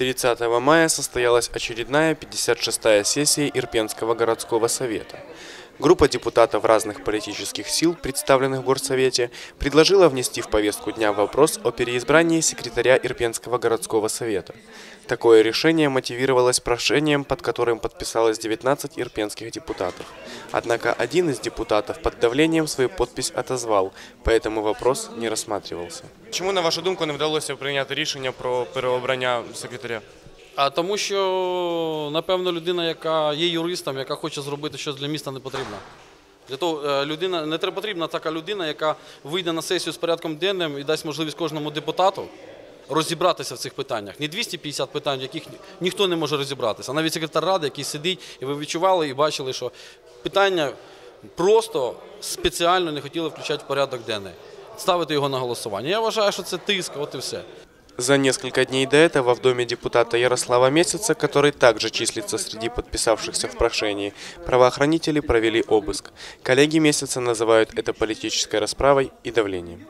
30 мая состоялась очередная 56-я сессия Ирпенского городского совета. Группа депутатов разных политических сил, представленных в Горсовете, предложила внести в повестку дня вопрос о переизбрании секретаря Ирпенского городского совета. Такое решение мотивировалось прошением, под которым подписалось 19 ирпенских депутатов. Однако один из депутатов под давлением свою подпись отозвал, поэтому вопрос не рассматривался. Чому, на вашу думку, не вдалося прийняти рішення про переобрання секретаря? А тому, що напевно людина, яка є юристом, яка хоче зробити щось для міста, не потрібна. Для того е, людина не треба потрібна така людина, яка вийде на сесію з порядком денним і дасть можливість кожному депутату розібратися в цих питаннях. Не 250 питань, в яких ніхто не може розібратися. А навіть секретар ради, який сидить, і ви відчували і бачили, що питання просто спеціально не хотіли включати в порядок денний, ставити його на голосування. Я вважаю, що це тиск, от і все. За несколько дней до этого в доме депутата Ярослава Месяца, который также числится среди подписавшихся в прошении, правоохранители провели обыск. Коллеги Месяца называют это политической расправой и давлением.